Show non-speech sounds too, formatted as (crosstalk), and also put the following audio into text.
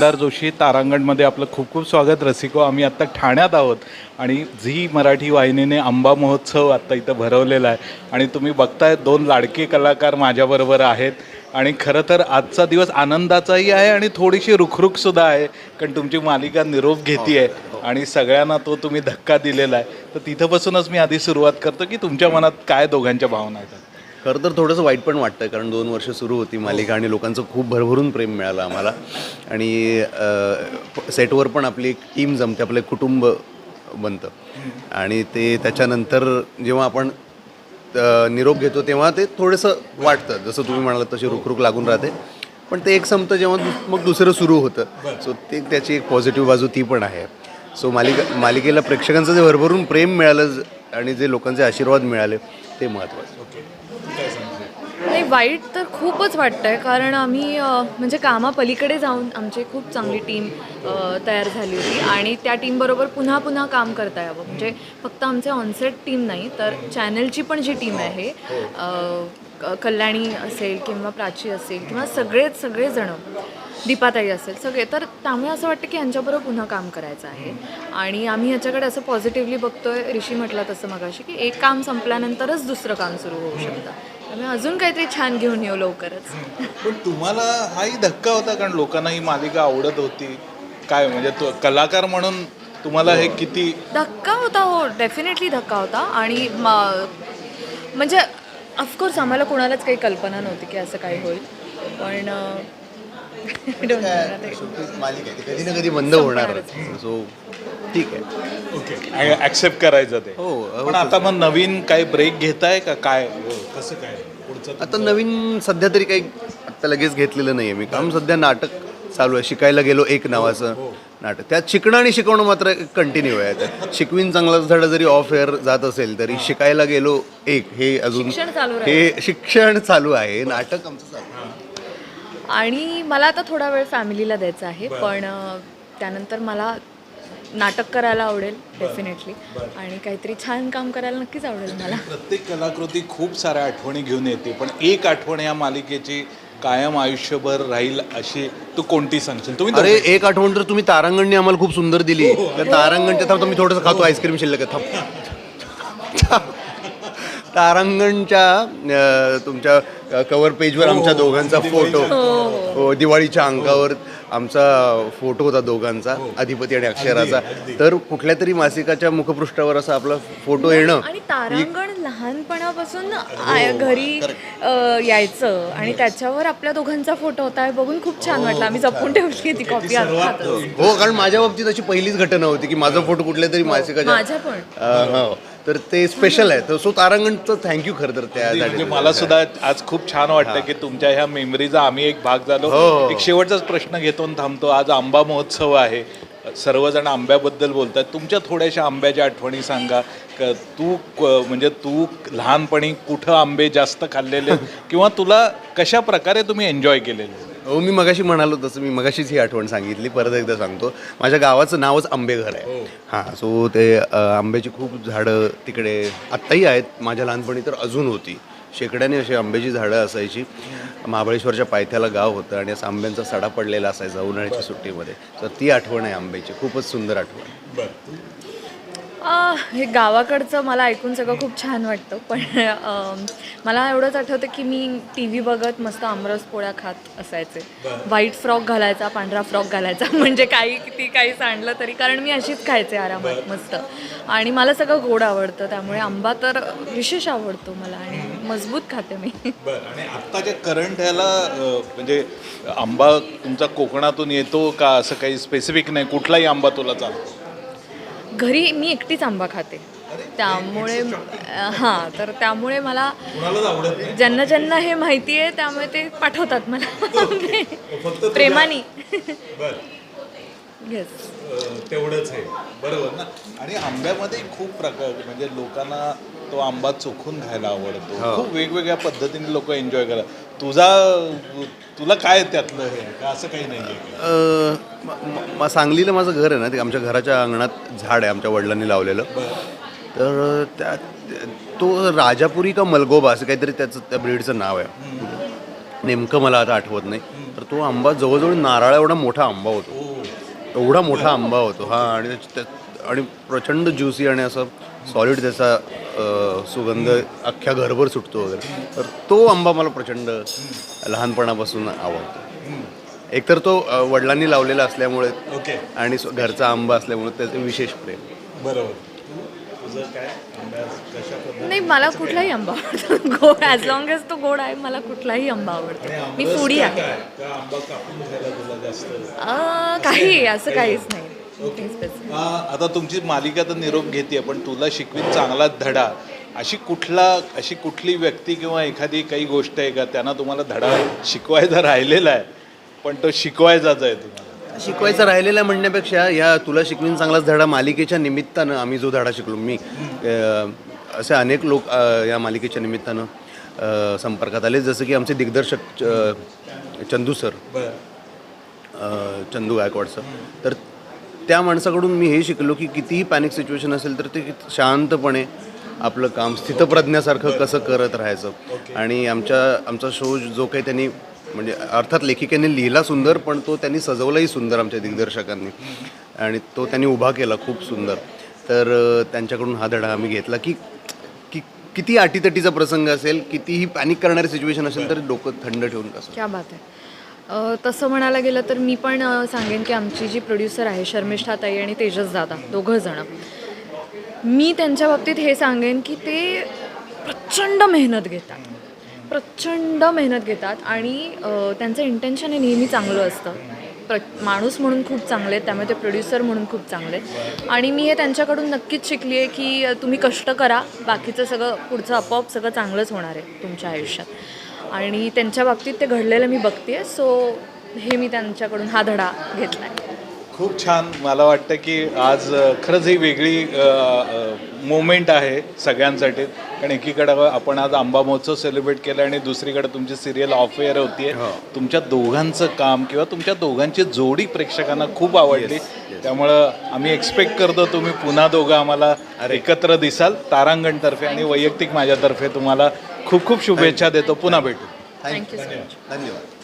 मंदार जोशी तारांगणमध्ये आपलं खूप खूप स्वागत रसिको आम्ही आत्ता ठाण्यात आहोत. आणि झी मराठी वाहिनीने आंबा महोत्सव आत्ता इथं भरवलेला आहे. आणि तुम्ही बघताय दोन लाडके कलाकार माझ्याबरोबर आहेत. आणि खरं तर आजचा दिवस आनंदाचाही आहे आणि थोडीशी रुखरुखसुद्धा आहे. कारण तुमची मालिका निरोप घेते आहे. आणि सगळ्यांना तो तुम्ही धक्का दिलेला आहे. तर तिथंपासूनच मी आधी सुरुवात करतो की तुमच्या मनात काय दोघांच्या भावना आहेत? खरं तर थोडंसं वाईट पण वाटतं कारण दोन वर्ष सुरू होती मालिका आणि लोकांचं खूप भरभरून प्रेम मिळालं आम्हाला. आणि सेटवर पण आपली एक टीम जमते आपलं कुटुंब बनतं. आणि ते त्याच्यानंतर जेव्हा आपण निरोप घेतो तेव्हा ते थोडंसं वाटतं. जसं तुम्ही म्हणालात तशी रुखरुख लागून राहते. पण ते एक संपतं जेव्हा मग दुसरं सुरू होतं. सो ते त्याची एक पॉझिटिव्ह बाजू ती पण आहे. सो मालिका मालिकेला प्रेक्षकांचं जे भरभरून प्रेम मिळालं आणि जे लोकांचे आशीर्वाद मिळाले ते महत्त्वाचं. नाही वाईट तर खूपच वाटतं आहे कारण आम्ही म्हणजे कामापलीकडे जाऊन आमची खूप चांगली टीम तयार झाली होती. आणि त्या टीमबरोबर पुन्हा पुन्हा काम करता यावं. म्हणजे फक्त आमचे ऑनसेट टीम नाही तर चॅनलची पण जी टीम आहे क- कल्याणी असेल किंवा प्राची असेल किंवा सगळेच सगळेजणं दीपाताई असेल सगळे तर त्यामुळे असं वाटतं की यांच्याबरोबर पुन्हा काम करायचं आहे. आणि आम्ही ह्याच्याकडे असं पॉझिटिव्हली बघतोय. ऋषी म्हटलं तसं मगाशी की एक काम संपल्यानंतरच दुसरं काम सुरू होऊ शकतं. त्यामुळे अजून काहीतरी छान घेऊन येऊ लवकरच. पण तुम्हाला हाही धक्का होता कारण लोकांना ही मालिका आवडत होती. काय म्हणजे तो कलाकार म्हणून तुम्हाला हे किती धक्का होता हो डेफिनेटली धक्का होता. आणि म- म्हणजे ऑफकोर्स आम्हाला कोणालाच काही कल्पना नव्हती की असं काही होईल. पण अं, I don't know आता ते- मालिका आहे ती कधी ना कधी बंद होणार सो ठीक आहे. ओके ऍक्सेप्ट करायचं ते. हो पण आता मग नवीन काही ब्रेक घेताय का? काय? कसं काय? पुढचं आता नवीन सध्या तरी काही आता लगेच घेतलेलं नाही आहे मी काम सध्या नाटक चालू आहे. शिकायला गेलो एक नावाचं नाटक. त्यात शिकणं आणि शिकवणं मात्र कंटिन्यू आहे. त्यात शिकवीन चांगलाच धडा जरी ऑफ एअर जात असेल तरी शिकायला गेलो एक हे अजून शिक्षण चालू हे शिक्षण चालू आहे. नाटक आमचं चालू आहे. आणि मला आता थोडा वेळ फॅमिलीला द्यायचा आहे पण अं, त्यानंतर मला नाटक करायला आवडेल डेफिनेटली आणि काहीतरी छान काम करायला नक्कीच आवडेल मला. प्रत्येक कलाकृती खूप साऱ्या आठवणी घेऊन येते पण एक आठवण या मालिकेची कायम आयुष्यभर राहील अशी तू कोणती सांगशील? तुम्ही अरे एक आठवण तर तुम्ही तारांगणने आम्हाला खूप सुंदर दिली. त्या तारांगणच्या थांब मी थोडंसं खातो आईस्क्रीम शिल्लक थांब. तारांगणच्या तुमच्या कव्हर पेजवर आमच्या दोघांचा फोटो हो दिवाळीच्या अंकावर आमचा फोटो होता दोघांचा अधिपती आणि अक्षराचा. तर कुठल्या तरी मासिकाच्या मुखपृष्ठावर असा आपला फोटो येणं आणि तारांगण लहानपणापासून घरी यायचं आणि त्याच्यावर आपल्या दोघांचा फोटो होता. हे बघून खूप छान वाटलं. आम्ही जपून ठेवली ती कॉपी हो कारण माझ्या बाबतीत अशी पहिलीच घटना होती की माझा फोटो कुठल्या तरी मासिकाच्या माझ्या पण. अं, हो. तर ते स्पेशल आहे. तर सो तारांगणचं थँक्यू खरं तर म्हणजे त्यासाठी मला सुद्धा आज खूप छान वाटतं की तुमच्या ह्या मेमरीचा आम्ही एक भाग झालो. हो. एक शेवटचाच प्रश्न घेतो आणि थांबतो. आज आंबा महोत्सव आहे. सर्वजण आंब्याबद्दल बोलतात. तुमच्या थोड्याशा आंब्याच्या आठवणी सांगा. क- तू क- म्हणजे तू लहानपणी कुठं आंबे जास्त खाल्लेले? किंवा तुला कशा प्रकारे तुम्ही एन्जॉय केलेले? हो मी मगाशी म्हणालो तसं मी मगाशीच ही आठवण सांगितली परत एकदा सांगतो. माझ्या गावाचं नावच आंबेघर आहे. हां. सो ते अं, आंब्याची खूप झाडं तिकडे आत्ताही आहेत. माझ्या लहानपणी तर अजून होती. शेकड्याने अशी आंब्याची झाडं असायची. महाबळेश्वरच्या पायथ्याला गाव होतं आणि असा आंब्यांचा सडा पडलेला असायचा उन्हाळ्याच्या सुट्टीमध्ये. तर ती आठवण आहे आंब्याची. खूपच सुंदर आठवण. आ, हे गावाकडचं मला ऐकून सगळं खूप छान वाटतं पण अम, मला एवढंच आठवतं की मी टी व्ही बघत मस्त आमरस पोळ्या खात असायचे. व्हाईट फ्रॉक घालायचा पांढरा फ्रॉक घालायचा (laughs) म्हणजे काही किती काही सांडलं तरी कारण मी अशीच खायचे आरामात मस्त. आणि मला सगळं गोड आवडतं त्यामुळे आंबा तर विशेष आवडतो मला आणि मजबूत खाते मी. (laughs) बरं आणि आत्ताच्या करंट ह्याला अं, म्हणजे आंबा तुमचा कोकणातून येतो का असं काही स्पेसिफिक नाही? कुठलाही आंबा तुला चालतो? घरी मी एकटीच आंबा खाते. त्यामुळे हां तर त्यामुळे मला ज्यांना ज्यांना हे माहिती आहे त्यामुळे ते पाठवतात मला प्रेमाने. येस तेवढंच आहे. बरोबर ना? आणि आंब्यामध्ये खूप प्रकार म्हणजे लोकांना तो आंबा चोखून खायला आवडतो. खूप वेगवेगळ्या पद्धतीने लोक एन्जॉय करतात. तुझा तुला काय त्यातलं हे? असं काही नाही आहे? सांगलीला माझं घर आहे ना ते आमच्या घराच्या अंगणात झाड आहे आमच्या वडिलांनी लावलेलं. तर त्या तो राजापुरी का मलगोबा असं काहीतरी त्याचं त्या ब्रीडचं नाव आहे. नेमकं मला आता आठवत नाही. तर तो आंबा जवळजवळ नारळा एवढा मोठा आंबा होतो. एवढा मोठा आंबा होतो. हा आणि आणि प्रचंड ज्युसी आणि असं सॉलिड त्याचा सुगंध अख्ख्या घरभर सुटतो वगैरे. तर तो आंबा मला प्रचंड लहानपणापासून आवडतो. एकतर तो वडिलांनी लावलेला असल्यामुळे ओके. आणि घरचा आंबा असल्यामुळे त्याचे विशेष प्रेम. बरोबर. नाही मला कुठलाही आंबा आवडतो. गोड ॲज लॉंग एज तो गोड आहे मला कुठलाही आंबा आवडतो. मी फुडी आहे. का आंबा कापून खायला तुला जास्त? अं, काही असं काहीच नाही. आ, आता तुमची मालिका तर निरोप घेते पण तुला शिकवीत चांगला धडा. अशी कुठला अशी कुठली व्यक्ती किंवा एखादी काही गोष्ट आहे का त्यांना तुम्हाला धडा शिकवायचा राहिलेला आहे पण तो शिकवायचाच आहे तुम्हाला? शिकवायचं राहिलेला म्हणण्यापेक्षा या तुला शिकवीन चांगलाच धडा मालिकेच्या निमित्तानं आम्ही जो धडा शिकलो मी असे अनेक लोक या मालिकेच्या निमित्तानं संपर्कात आले. जसं की आमचे दिग्दर्शक चंदू सर. चंदू गायकवाडचं तर त्या माणसाकडून मी हे शिकलो की कितीही पॅनिक सिच्युएशन असेल तर ते शांतपणे आपलं काम स्थितप्रज्ञासारखं कसं करत राहायचं. आणि आमच्या आमचा शो जो काही त्यांनी म्हणजे अर्थात लेखिकेने लिहिला सुंदर पण तो त्यांनी सजवलाही सुंदर आमच्या दिग्दर्शकांनी. आणि तो त्यांनी उभा केला खूप सुंदर. तर त्यांच्याकडून हा धडा आम्ही घेतला की की किती अटीतटीचा प्रसंग असेल कितीही पॅनिक करणारी सिच्युएशन असेल तर डोकं थंड ठेवून कसं क्या बात आहे. तसं म्हणायला गेलं तर मी पण सांगेन की आमची जी प्रोड्युसर आहे शर्मिष्ठा ताई आणि तेजस दादा दोघं जण. मी त्यांच्या बाबतीत हे सांगेन की ते प्रचंड मेहनत घेतात. प्रचंड मेहनत घेतात आणि त्यांचं इंटेन्शन हे नेहमी चांगलं असतं. प्र माणूस म्हणून खूप चांगले आहेत त्यामुळे ते प्रोड्युसर म्हणून खूप चांगले आहेत. आणि मी हे त्यांच्याकडून नक्कीच शिकली आहे की तुम्ही कष्ट करा बाकीचं सगळं पुढचं आपोआप सगळं चांगलंच होणार आहे तुमच्या आयुष्यात. आणि त्यांच्या बाबतीत ते घडलेलं मी बघते सो हे मी त्यांच्याकडून हा धडा घेतला आहे. खूप छान. मला वाटतं की आज खरंच ही वेगळी मोमेंट आहे सगळ्यांसाठी. कारण एकीकडे आपण आज आंबा महोत्सव सेलिब्रेट केला आणि दुसरीकडे तुमची सिरियल ऑफ एअर होतीये. तुमच्या दोघांचं काम किंवा तुमच्या दोघांची जोडी प्रेक्षकांना खूप आवडली. त्यामुळं आम्ही एक्सपेक्ट करतो तुम्ही पुन्हा दोघं आम्हाला एकत्र दिसाल. तारांगणतर्फे आणि वैयक्तिक माझ्यातर्फे तुम्हाला खूप खूप शुभेच्छा देतो. पुन्हा भेटू. थँक्यू सो मच धन्यवाद.